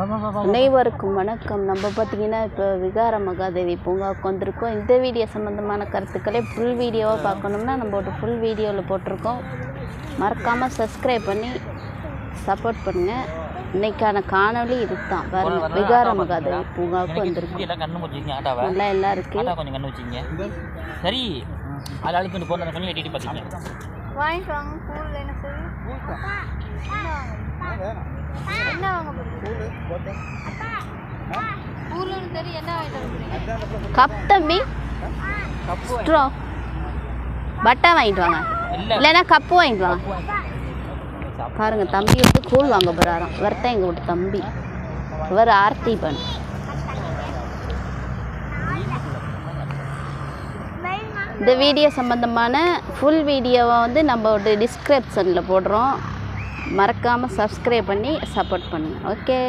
அனைவருக்கும் வணக்கம். நம்ம பார்த்தீங்கன்னா இப்போ விகார மகாதேவி பூங்காவுக்கு வந்திருக்கோம் இந்த வீடியோ சம்மந்தமான கருத்துக்களை ஃபுல் வீடியோவாக பார்க்கணும்னா நம்மளோட ஃபுல் வீடியோவில் போட்டிருக்கோம். மறக்காமல் சப்ஸ்கிரைப் பண்ணி சப்போர்ட் பண்ணுங்கள் இன்னைக்கான காணொளி இதுதான். பாருங்க விகார மகாதேவி பூங்காவுக்கு வந்திருக்கோம் நல்லா எல்லாம் இருக்கு ஆட்டா கொஞ்சம் கண்ணு வச்சுக்கிங்க சரி அது வாங்கிட்டு வாங்க என்ன வாங்க கப் தம்பி ஸ்ட்ரா பட்டா வாங்கிட்டு வாங்க. இல்லைன்னா கப்பு வாங்கிட்டு வாங்க. பாருங்க தம்பி வந்து கூழ் வாங்க போறாராம். இவர் எங்க எங்கள் வீட்டு தம்பி. இவர் ஆர்த்தி பண்ணு இந்த வீடியோ சம்மந்தமான ஃபுல் வீடியோவை வந்து நம்மளோட டிஸ்கிரிப்ஷனில் போடுறோம். மறக்காமல் சப்ஸ்கிரைப் பண்ணி சப்போர்ட் பண்ணுங்கள் ஓகே